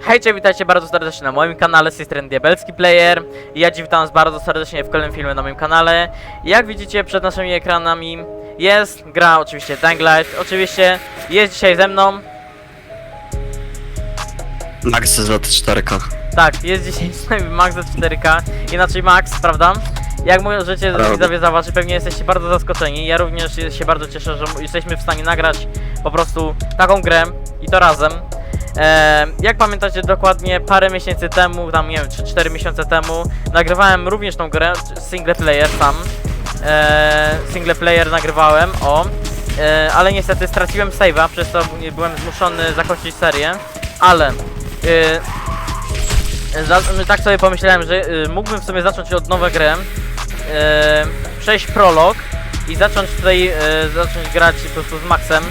Hejcie, witajcie bardzo serdecznie na moim kanale, z tej strony Diabelski Player i ja dziś witam was bardzo serdecznie w kolejnym filmie na moim kanale. Jak widzicie przed naszymi ekranami jest gra oczywiście Dying Light, oczywiście jest dzisiaj ze mną, Max z 4K. tak, jest dzisiaj z nami Max z 4K, inaczej Max, prawda? Jak możecie Prawda. widzowie zauważyć, pewnie jesteście bardzo zaskoczeni. Ja również się bardzo cieszę, że jesteśmy w stanie nagrać po prostu taką grę i to razem. E, jak pamiętacie dokładnie parę miesięcy temu, tam nie wiem, czy 4 miesiące temu, nagrywałem również tą grę, single player sam. E, single player nagrywałem, o. E, ale niestety straciłem save'a, przez co byłem zmuszony zakończyć serię. Ale e, tak sobie pomyślałem, że y, mógłbym w sumie zacząć od nowej gry, przejść prolog i zacząć tutaj, y, zacząć grać po prostu z Maxem.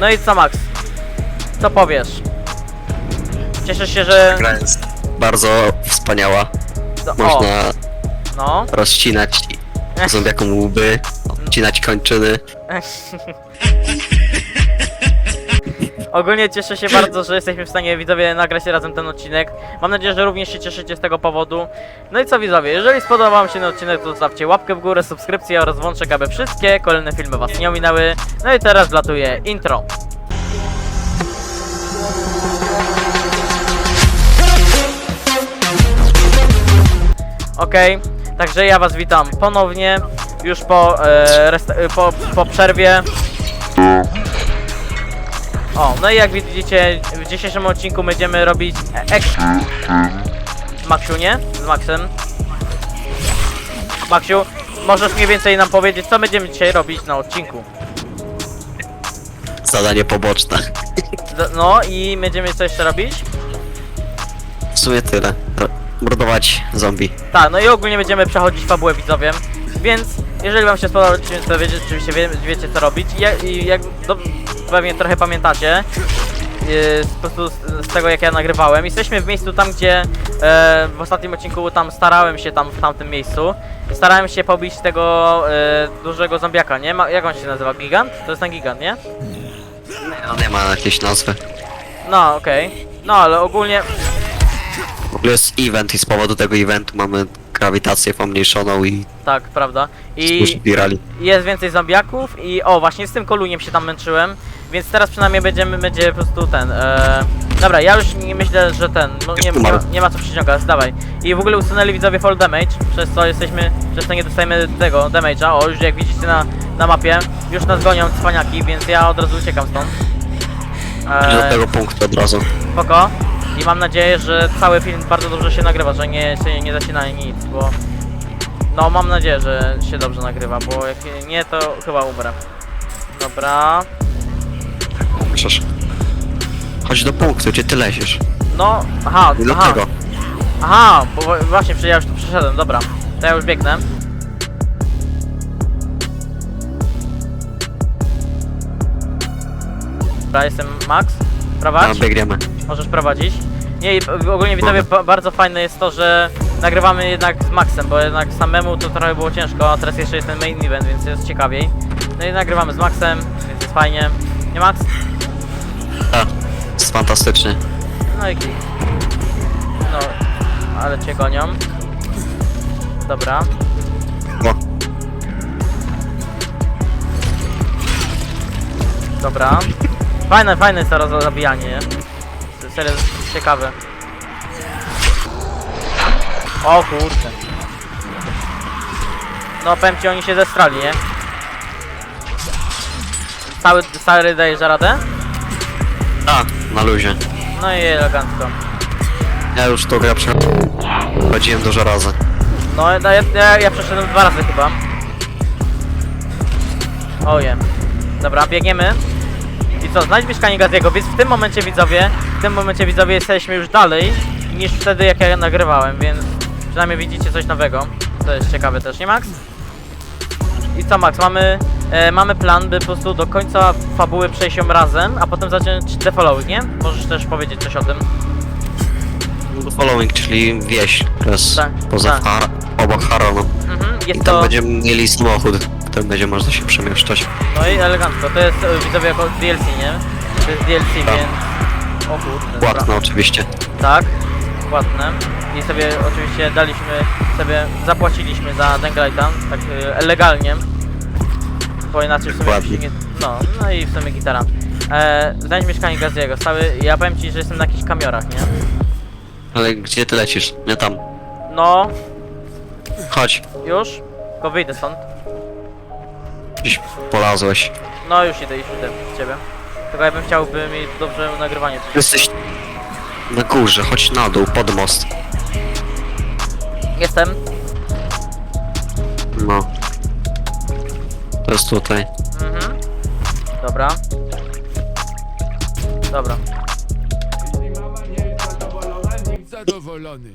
No i co Max? Co powiesz? Cieszysz się, że... Gra jest bardzo wspaniała. O, Można no. rozcinać zombiakom łby, odcinać kończyny. Ogólnie cieszę się bardzo, że jesteśmy w stanie widzowie nagrać razem ten odcinek. Mam nadzieję, że również się cieszycie z tego powodu. No i co widzowie, jeżeli spodobał wam się ten odcinek, to zostawcie łapkę w górę, subskrypcję oraz włączek, aby wszystkie kolejne filmy was nie ominęły. No i teraz wlatuje intro. Okej, także ja was witam ponownie, już po, e, e, po, po przerwie. O, no i jak widzicie, w dzisiejszym odcinku będziemy robić e- ek... Maksiu, nie? Z Maxem. Maksiu, możesz mniej więcej nam powiedzieć, co będziemy dzisiaj robić na odcinku. Zadanie poboczne. No i będziemy co jeszcze robić? W sumie tyle. Mordować zombie. Tak, no i ogólnie będziemy przechodzić fabułę widzowie, więc jeżeli wam się spodoba, to wiecie, oczywiście wie, wiecie co robić i jak, i jak do, pewnie trochę pamiętacie yy, z, po prostu z, z tego jak ja nagrywałem, jesteśmy w miejscu tam, gdzie e, w ostatnim odcinku tam starałem się tam w tamtym miejscu starałem się pobić tego e, dużego zombiaka, nie? Ma, jak on się nazywa? Gigant? To jest ten gigant, nie? No nie ma jakiejś nazwy. No, okej. No, ale ogólnie W ogóle jest event i z powodu tego eventu mamy grawitację pomniejszoną i tak, prawda. I... Spirali. jest więcej zombiaków i o właśnie z tym koluniem się tam męczyłem, więc teraz przynajmniej będziemy, będzie po prostu ten, e... Dobra, ja już nie myślę, że ten, no nie, nie, ma, nie ma co przyciągać, dawaj. I w ogóle usunęli widzowie fall damage, przez co jesteśmy, przez co nie dostajemy tego damage'a, o już jak widzicie na, na mapie, już nas gonią cwaniaki, więc ja od razu uciekam stąd. I do E, tego punktu od razu. spoko. I mam nadzieję, że cały film bardzo dobrze się nagrywa, że nie, się nie zacina nic, bo... No, mam nadzieję, że się dobrze nagrywa, bo jak nie, to chyba umrę. Dobra. Przecież. Chodź do punktu, gdzie ty leziesz. No, aha, I aha. tego. Aha, bo wa- właśnie, przecież ja już tu przyszedłem, dobra. To ja już biegnę. Dobra, jestem Max. Prowadź. No, biegniemy. Możesz prowadzić. Nie, i ogólnie widzowie, ba- bardzo fajne jest to, że nagrywamy jednak z Maxem, bo jednak samemu to trochę było ciężko, a teraz jeszcze jest ten main event, więc jest ciekawiej. No i nagrywamy z Maxem, więc jest fajnie. Nie Max? Tak. Jest fantastycznie. No i git. No, ale cię gonią. Dobra. O, Dobra. Fajne, fajne jest to roz- zabijanie, nie? Ciekawe. O kurczę. No powiem ci, oni się zestrali, nie? Cały, cały dajesz radę? a, na luzie. No i elegancko. Ja już tą grę przechodziłem dużo razy. No, ja, ja, ja przeszedłem dwa razy chyba. Oje. Dobra, biegniemy. Co, znajdź mieszkanie Gaziego, więc w tym momencie widzowie, w tym momencie widzowie jesteśmy już dalej niż wtedy jak ja nagrywałem, więc przynajmniej widzicie coś nowego. To jest ciekawe też, nie Max? I co Max, mamy, e, mamy plan, by po prostu do końca fabuły przejść ją razem, a potem zacząć The Following, nie? Możesz też powiedzieć coś o tym. Following, czyli wieś, która jest Tak, poza tak. Har obok Haronu. Mhm, I jest tam to... będziemy mieli samochód, którym będzie można się przemieszczać. No i elegancko, to jest e, widzowie jako DLC, nie? To jest DLC, Tak. więc O kurde, dobra. Oczywiście. Tak, płatne. I sobie oczywiście daliśmy, sobie zapłaciliśmy za Denglighta, tak e, legalnie. Bo inaczej w sumie Dokładnie. się nie... No, no i w sumie gitara. E, znajdź mieszkanie Gaziego, stały, ja powiem ci, że jestem na jakichś kamiorach, nie? Ale gdzie ty lecisz? Nie tam. No, Chodź. już? Tylko wyjdę stąd. Gdzieś polazłeś. No już idę, już idę z ciebie. Tylko ja bym chciał, by mi dobrze nagrywanie coś. Jesteś na górze, chodź na dół, pod most. Jestem. No. To jest tutaj. Mhm. Dobra. Dobra. Jeśli mama nie jest zadowolona, nikt zadowolony.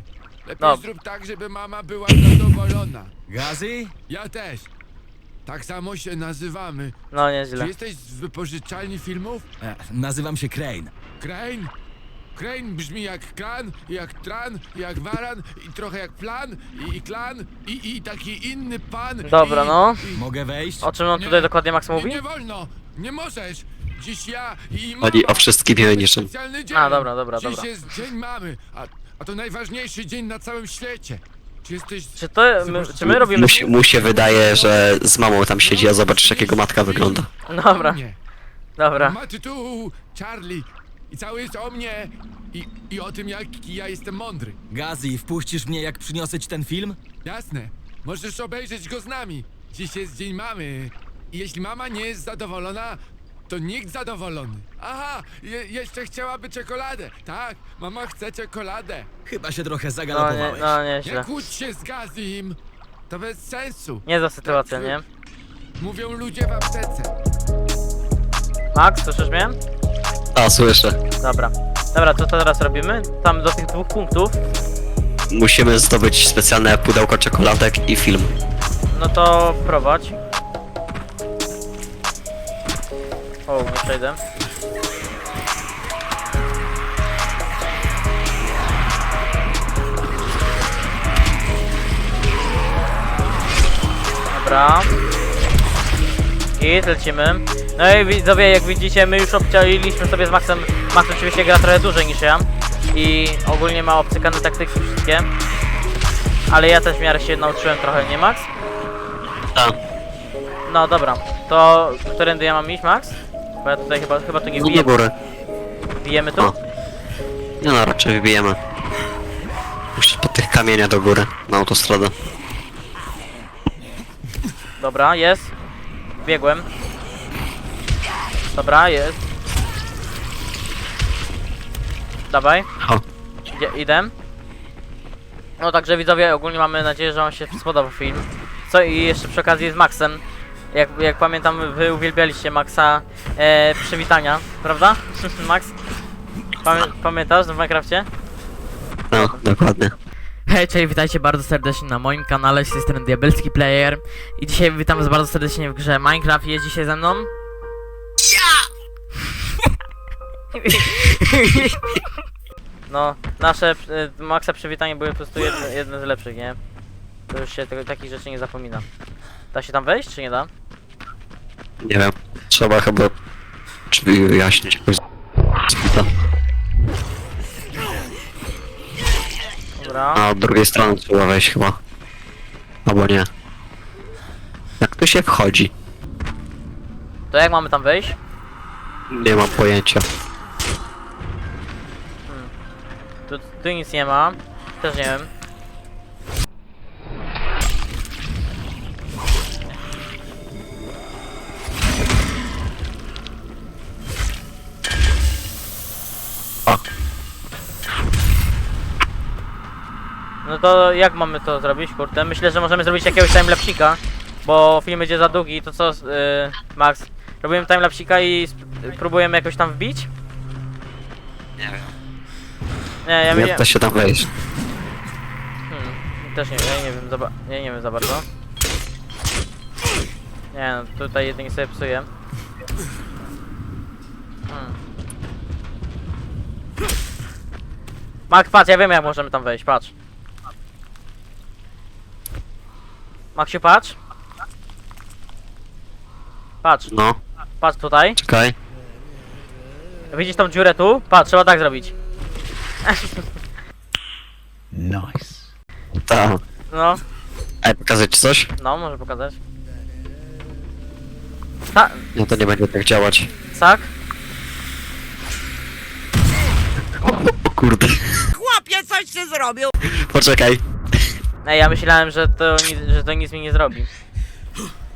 Lepiej No. zrób tak, żeby mama była zadowolona. Gazy? Ja też. Tak samo się nazywamy. No Czy nieźle. jesteś z wypożyczalni filmów? E, nazywam się Crane. Crane? Crane brzmi jak kran, jak tran, jak waran i trochę jak plan i, i klan i, i taki inny pan. Dobra, i, no. I, Mogę wejść? O czym on Nie. tutaj dokładnie Max nie, mówi? nie wolno, nie możesz. Dziś ja i mama. Chodzi o wszystkim i o niczym. Specjalny dzień. A, dobra, dobra, Dziś dobra. jest dzień mamy, a, a to najważniejszy dzień na całym świecie. Czy jesteś... Czy to, my, czy my robimy... Mu się, mu się wydaje, że z mamą tam siedzi, a zobaczysz jakiego matka wygląda. Dobra, Nie. dobra. Ma tytułu Charlie i cały jest o mnie i, i o tym, jak ja jestem mądry. Gazi, wpuścisz mnie jak przyniosę ci ten film? Jasne, możesz obejrzeć go z nami. Dziś jest dzień mamy i jeśli mama nie jest zadowolona, to nikt zadowolony. Aha, je, jeszcze chciałaby czekoladę. Tak, mama chce czekoladę. Chyba się trochę No, nie, zagalopowałeś. no Nie nieźle. kłóć się z Gazim. To bez sensu. Nie za sytuacja, nie? Mówią ludzie w aptece. Max, słyszysz mnie? A, słyszę. Dobra. Dobra, co teraz robimy? Tam do tych dwóch punktów. Musimy zdobyć specjalne pudełko czekoladek i film. No to prowadź. O, nie przejdę. Dobra. I lecimy. No i widzowie, jak widzicie, my już obcieliliśmy sobie z Maxem. Max oczywiście gra trochę dłużej niż ja. I ogólnie ma obcykane taktyki wszystkie. Ale ja też w miarę się nauczyłem trochę, nie Max? Tak. No dobra, to którędy ja mam iść, Max? Bo ja tutaj chyba, chyba tu nie No do wbijemy. góry. Wbijemy tu? O. Nie no, raczej wybijemy. Musisz po tych kamieniach do góry, na autostradę. Dobra, jest. Biegłem. Dobra, jest. Dawaj, O, idzie, idę. No także widzowie, ogólnie mamy nadzieję, że wam się spodobał film. Co i jeszcze przy okazji z Maxem. Jak, jak pamiętam, wy uwielbialiście Maxa e, przywitania, prawda? Max? Pamię pamiętasz w Minecrafcie? no, dokładnie. Hej, cześć, witajcie bardzo serdecznie na moim kanale, z tej strony Diabelski Player i dzisiaj witam was bardzo serdecznie w grze Minecraft, jest dzisiaj ze mną... No, nasze, y, Maxa przywitanie były po prostu jedne, jedne z lepszych, nie? To już się tego, takich rzeczy nie zapomina. Da się tam wejść, czy nie da? Nie wiem. Trzeba chyba drzwi wyjaśnić jakoś. Spita. Dobra. A od drugiej strony trzeba wejść chyba. Albo nie. Jak tu się wchodzi? To jak mamy tam wejść? Nie mam pojęcia. Tu, tu nic nie ma. Też nie wiem. No to jak mamy to zrobić, kurde? Myślę, że możemy zrobić jakiegoś timelapsika, bo film będzie za długi, to co, yy, Max? Robimy timelapsika i sp- próbujemy jakoś tam wbić? nie wiem. Nie, ja, ja, Jak da się tam wejść? hmm, też nie wiem, ja nie wiem za, ba- ja nie wiem za bardzo. Nie no, tutaj jedynie sobie psuję. Hmm. Max, patrz, ja wiem jak możemy tam wejść, patrz. Maxiu, patrz. Patrz, No, patrz tutaj. czekaj. Widzisz tą dziurę tu? Patrz, trzeba tak zrobić. Tak. No, Ej, pokazać ci coś? no, może pokazać. Ta, Nie, to nie będzie tak działać. tak? O kurde. Chłopie, coś ty zrobił! Poczekaj. Ej, ja myślałem, że to, nic, że to nic mi nie zrobi.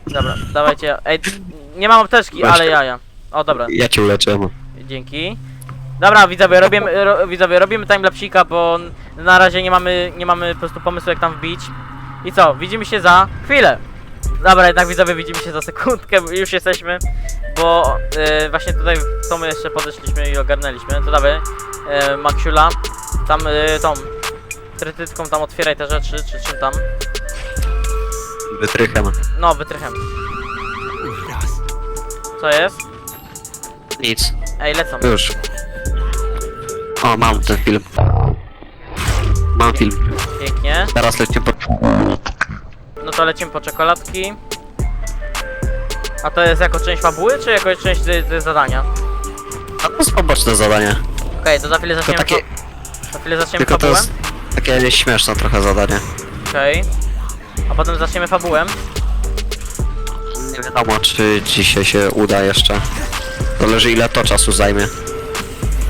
Dobra, dawajcie. Ej, nie mam apteczki, Weź ale jaja. O, dobra, Ja cię uleczyłem. dzięki. Dobra, widzowie, robimy, ro, widzowie, robimy timelapsika, bo na razie nie mamy, nie mamy po prostu pomysłu jak tam wbić. I co, widzimy się za chwilę. Dobra, jednak widzowie, widzimy się za sekundkę, bo już jesteśmy, bo y, właśnie tutaj w tą jeszcze podeszliśmy i ogarnęliśmy. To dawaj, y, Maksiula, tam tą trytytką tam otwieraj te rzeczy, czy czym tam. Wytrychem. No, wytrychem. Co jest? Nic. Ej, lecą. Już. O, mam ten film. Mam film. Pięknie. Teraz lecimy po... No to lecimy po czekoladki. A to jest jako część fabuły, czy jako część y, y, zadania? A to jest poboczne zadanie. Okej, to za chwilę zaczniemy takie... fa- Za chwilę zaczniemy Tylko to fabułę. jest... Takie śmieszne trochę zadanie. Okej. A potem zaczniemy fabułę. Nie wiadomo, czy dzisiaj się uda jeszcze. Zależy ile to czasu zajmie.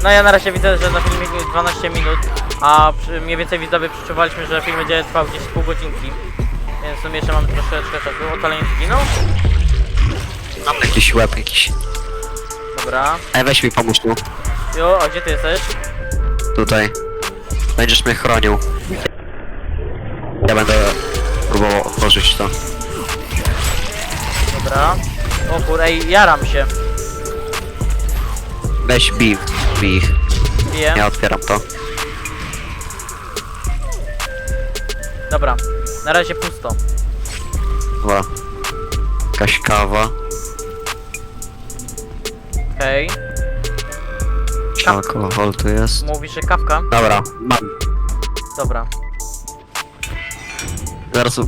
No ja na razie widzę, że na filmie 12 minut, a przy, mniej więcej widzowie przeczuwaliśmy, że film będzie trwał gdzieś pół godzinki. Więc w sumie jeszcze mamy troszeczkę czasu. O, kolejny zginął. Mam jakiś łeb jakiś. Dobra. Ej, weź mi pomóż tu. Jo, a gdzie ty jesteś? Tutaj. Będziesz mnie chronił. Ja będę próbował otworzyć to. Dobra. O kur, ej, jaram się. Weź bij, bij ich. Biję. Ja otwieram to. Dobra. Na razie pusto. Dobra. Jakaś kawa. Okej. Alkohol tu jest. Mówisz, że kawka? Dobra, mam. Dobra. Zaraz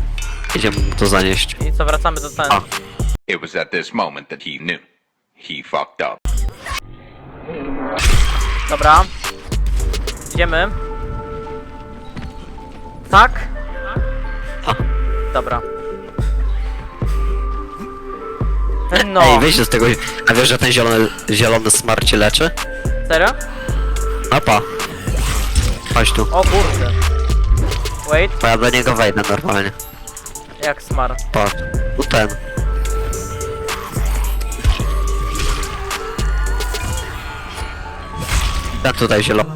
idziemy mu to zanieść. I co, wracamy do ten. A. It was at this moment that he knew. He fucked up. Dobra. Idziemy. Tak? A. Dobra. No. Ej, wyjdź z tego. A wiesz, że ten zielony, zielony smar cię leczy? Serio? No pa. Chodź tu. O kurde. Wait, Bo ja do niego wejdę normalnie. jak smar. Patrz. Tu ten. Ten tutaj zielony.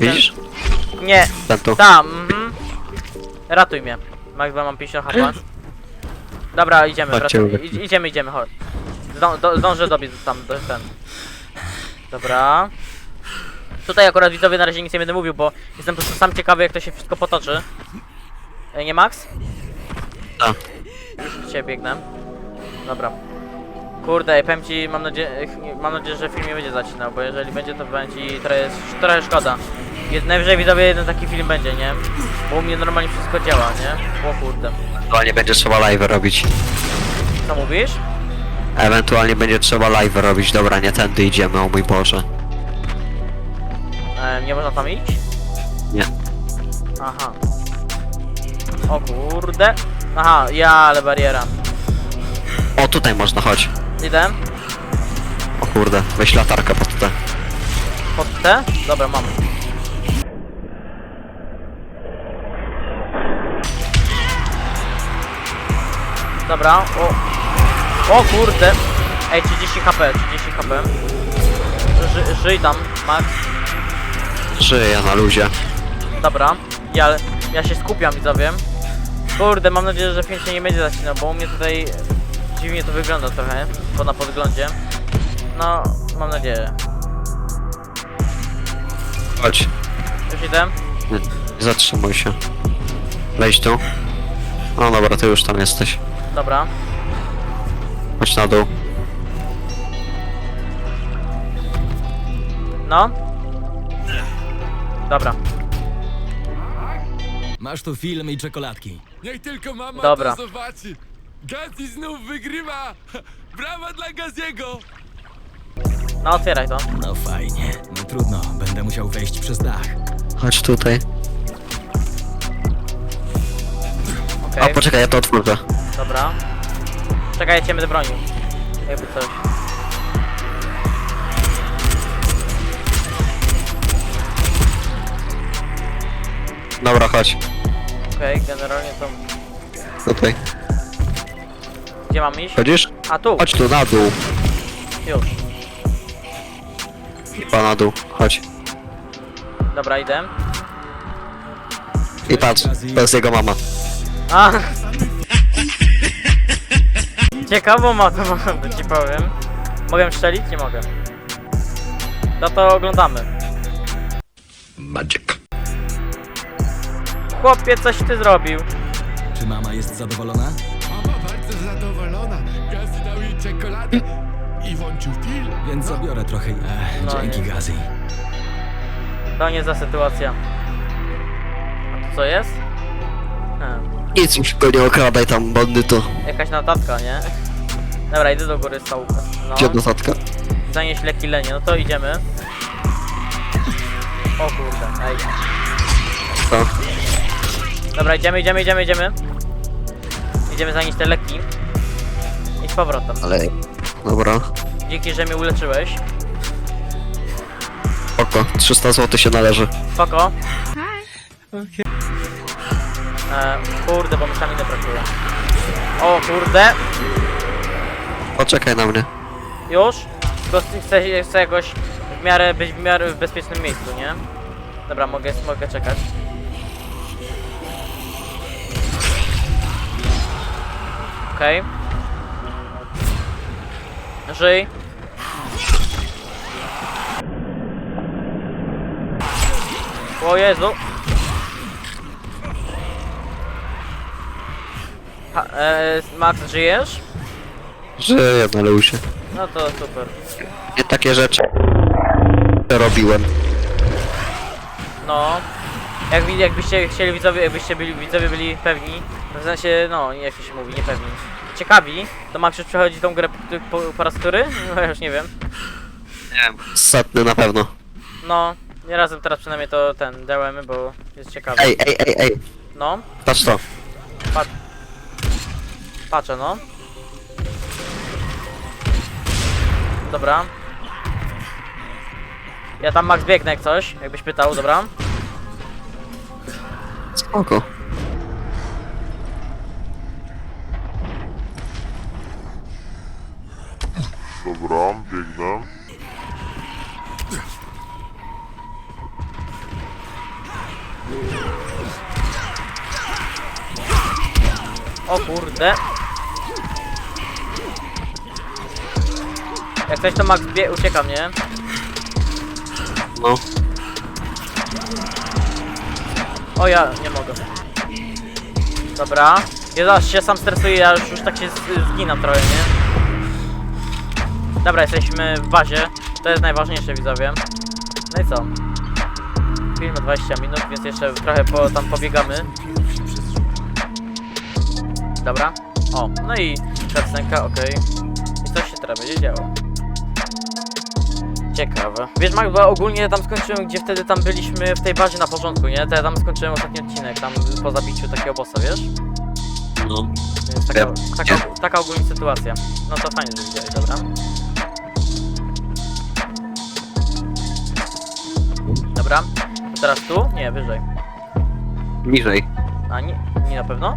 Widzisz? Nie, Ten tu. tam, mhm. Ratuj mnie. Bo mam 50 HP. Dobra, idziemy, Chodźcie, wracamy. Idziemy, idziemy, chodź. Zdą, do, zdążę dobiec tam, do, ten. Dobra. Tutaj akurat widzowie na razie nic nie będę mówił, bo jestem po prostu sam ciekawy jak to się wszystko potoczy. E, Nie Max? Tak. Już ciebie biegnę. Dobra. Kurde, powiem ci, mam nadzieję, mam nadzieję, że film nie będzie zacinał, bo jeżeli będzie, to będzie trochę, trochę szkoda. Jed- Najwyżej widzowie jeden taki film będzie, nie? Bo u mnie normalnie wszystko działa, nie? O kurde. Ewentualnie będzie trzeba live robić. Co mówisz? Ewentualnie będzie trzeba live robić. Dobra, nie tędy idziemy, o mój Boże. E, nie można tam iść? Nie. Aha. O kurde. Aha, ja, ale bariera. O, tutaj można, chodź. Idę. O kurde, weź latarkę pod te. Pod te? Dobra, mam. Dobra, o. O kurde. Ej, 30 HP, 30 HP. Ży, żyj tam, Max. Żyję na luzie. Dobra, ja, ja się skupiam, widzowie. Kurde, mam nadzieję, że film się nie będzie zacinał, bo u mnie tutaj dziwnie to wygląda trochę, po na podglądzie. No, mam nadzieję. Chodź. Już idę. Nie, nie zatrzymuj się. Wejdź tu. No dobra, ty już tam jesteś. Dobra. Chodź na dół. No. Dobra. Masz tu film i czekoladki. Niech tylko mama Dobra. to zobaczy. Gazi znów wygrywa! Brawa dla Gaziego! No otwieraj to. No fajnie. No trudno, będę musiał wejść przez dach. Chodź tutaj. Okej, A poczekaj, ja to otworzę. Dobra. Czekaj, ja cię będę bronił. Jakby coś. Dobra, chodź. Okej, generalnie to... Tutaj. Gdzie mam iść? Chodzisz? A tu, Chodź tu na dół. już. Chyba na dół. Chodź. Dobra, idę. I patrz, to jest jego mama. A! Ciekawą ma to ci powiem. Mogę strzelić? Nie mogę. No to oglądamy. Magic. Chłopie, coś ty zrobił. Czy mama jest zadowolona? Mama bardzo zadowolona. Gazi dał jej czekoladę i włączył film. Więc zabiorę trochę. Ech, No dzięki, nie. Gazi. To nie za sytuacja. A tu co jest? Nic już go nie okradaj tam, bandyto. jakaś notatka, nie? Dobra, idę do góry z całką. No, Gdzie notatka? zanieś leki lenie, no to idziemy. O kurde, ej. Co? Dobra, idziemy, idziemy, idziemy, idziemy. Idziemy zanieść te leki. I z powrotem. Ale... Dobra. Dzięki, że mnie uleczyłeś. Oko, 300 zł się należy. Spoko. E, kurde, bo mi staminy brakuje. O kurde, Poczekaj na mnie. już? Tylko chcę, chcę jakoś w miarę być w miarę w bezpiecznym miejscu, nie? Dobra, mogę, mogę czekać. Okej. Żyj. O Jezu. Ha, e, Max, żyjesz? Żyję na luzie. No to super. Nie takie rzeczy robiłem. No. Jak, wi- jakbyście chcieli widzowie, jakbyście byli, widzowie byli pewni, w sensie, no, jak to się mówi, niepewni. Ciekawi, to Max już przechodzi tą grę po, po, po raz który? No ja już nie wiem. Setny na pewno. No, nie razem teraz przynajmniej to ten, dałem, bo jest ciekawe. Ej, ej, ej, ej. No, Patrz to. Patrzę, no. Dobra. Ja tam Max biegnę jak coś, jakbyś pytał, dobra. Spoko. Dobra, biegnę. O kurde. Jak coś to Max bie ucieka mnie. No. O ja nie mogę. Dobra. Ja się sam stresuję, ja już, już tak się z- zginam trochę, nie? Dobra, jesteśmy w bazie. To jest najważniejsze widzowie. No i co? Film ma 20 minut, więc jeszcze trochę po, tam pobiegamy. Dobra. O, no i cutscenka, okej. I coś się teraz będzie działo. Ciekawe. Wiesz, Max, bo ogólnie tam skończyłem, gdzie wtedy tam byliśmy w tej bazie na początku, nie? To ja tam skończyłem ostatni odcinek, tam po zabiciu takiego bossa, wiesz? No. Więc taka, taka, taka ogólnie sytuacja. No to fajnie, że widziałeś, dobra. Dobra. Teraz tu? Nie, wyżej. Niżej. A nie, nie na pewno?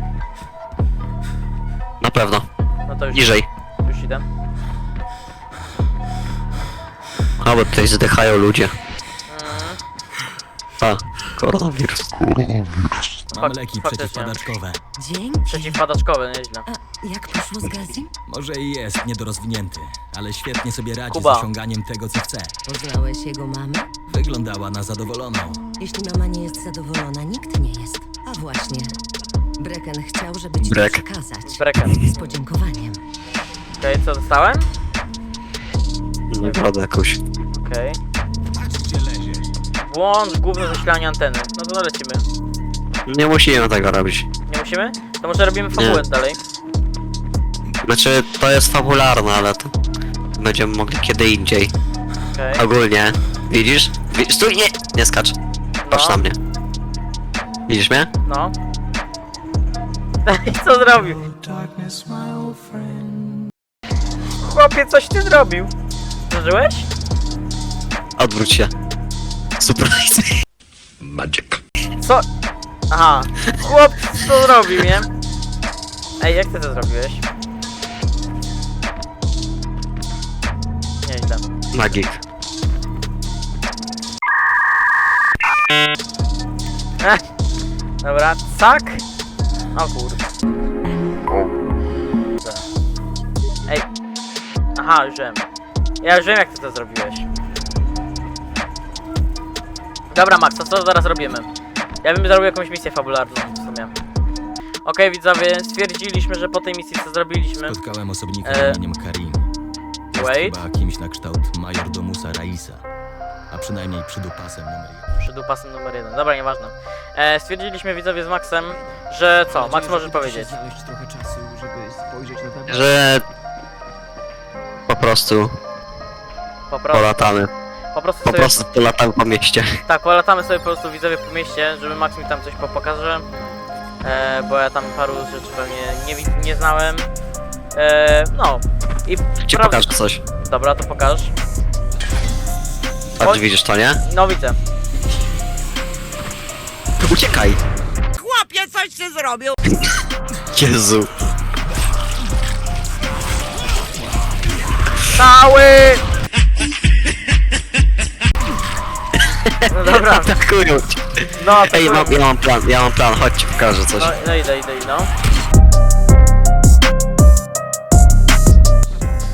Na pewno. No to już, Niżej. już idę. A, bo tutaj zdychają ludzie. A, koronawirus. Mam Fak- leki przeciwpadaczkowe. Dzięki. przeciwpadaczkowe, nieźle. A jak poszło z Gazim? Może i jest niedorozwinięty, ale świetnie sobie radzi Kuba. z osiąganiem tego, co chce. Poznałeś jego mamę? Wyglądała na zadowoloną. Jeśli mama nie jest zadowolona, nikt nie jest. A właśnie. Brecken chciał, żeby ci Brek. to przekazać. Brecken. Z podziękowaniem. Okej, co dostałem? Nagrodę jakąś. Okej. Włącz główne zasilanie anteny. No to lecimy. Nie musimy tego robić. Nie musimy? To może robimy fabułę dalej. Znaczy, to jest fabularne, ale to będziemy mogli kiedy indziej. Okej. Ogólnie, widzisz? Wi- Stój, nie! Nie skacz. Patrz No. na mnie. Widzisz mnie? No. I co zrobił? Chłopie, coś ty zrobił. Przeżyłeś? Odwróć się. Surprise. Magic. Co? Aha. Chłop, co zrobił, nie? Ej, jak ty to zrobiłeś? Nieźle. Magik. Ech. Dobra, cak. O kur... Ej. Aha, już wiem. Ja już wiem jak ty to zrobiłeś. Dobra Max, to co teraz robimy? Ja bym zrobił jakąś misję fabularną w sumie. Okej widzowie, stwierdziliśmy, że po tej misji co zrobiliśmy Spotkałem osobnika E, imieniem Karim. Jest wait. chyba kimś na kształt majordomusa Raisa. A przynajmniej przydupasem numer jeden. Przed upasem numer jeden. Dobra, nieważne. E, stwierdziliśmy widzowie z Maxem, że co? Max możesz powiedzieć. trochę czasu, żeby spojrzeć na. Że... Po prostu Po prostu, polatamy. po prostu Po sobie, prostu polatamy po mieście. tak, polatamy sobie po prostu widzowie po mieście, żeby Max mi tam coś po- pokaże. E, bo ja tam paru rzeczy pewnie nie, wi- nie znałem. E, no. I Ci pra- pokażę coś. Dobra, to pokaż. Patrz, Oj. widzisz to, nie? No widzę. Uciekaj! Chłopie, coś ty zrobił. Jezu. Cały! No dobra, Atakują cię. no Ej, to mam, ja mam plan, ja mam plan, chodź ci pokażę coś. no, no idę, idę, no.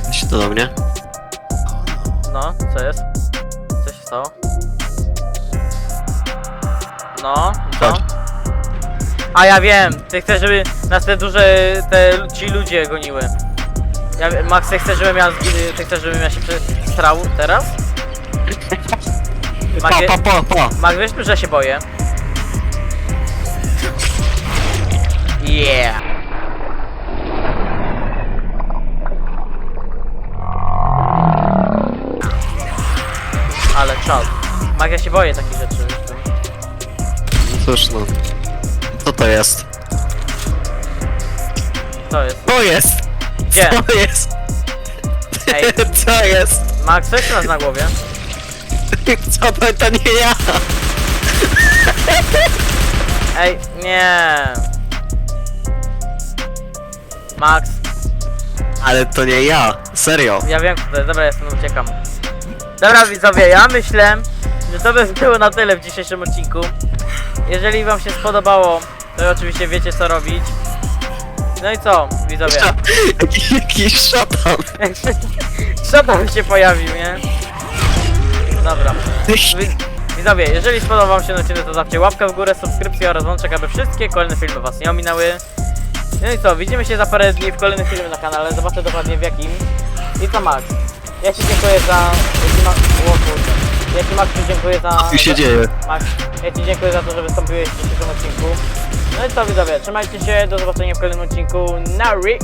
Chodź tu do mnie. No, co jest? Co się stało? No, co? Chodź. A ja wiem, ty chcesz, żeby nas te duże, te ci ludzie goniły. Ja, Max, ty chcesz, żebym ja, zgi- ty chcesz, żebym ja się przestrał teraz? Wie- po, po, po. Max, wiesz, że się boję. Yeah. Ale czad. Max, ja się boję takich rzeczy. wiesz co? Cóż no. Co to jest? Co jest? To jest! Gdzie? Co jest? Ej. Co jest? Max, coś masz na głowie? Co to, to nie ja! Ej, nie. Max, Ale to nie ja, serio. ja wiem kto to jest, dobra, jestem, uciekam. Dobra widzowie, ja myślę, że to by było na tyle w dzisiejszym odcinku. Jeżeli wam się spodobało, to oczywiście wiecie co robić. No i co, widzowie? Jakiś, jakiś szatan. Tam się pojawił, nie? Dobra. Wi- Widzowie, jeżeli spodobał wam się odcinek, to dawcie łapkę w górę, subskrypcję oraz dzwoneczek, aby wszystkie kolejne filmy was nie ominęły. No i co, widzimy się za parę dni w kolejnym filmie na kanale, zobaczę dokładnie w jakim. I co Max? Ja ci dziękuję za... Ja ci ma... O kurde. Ja ci Max dziękuję za... Co tu się dzieje? Max, ja ci dziękuję za to, że wystąpiłeś w dzisiejszym odcinku. No i co widzowie, trzymajcie się, do zobaczenia w kolejnym odcinku. Nari!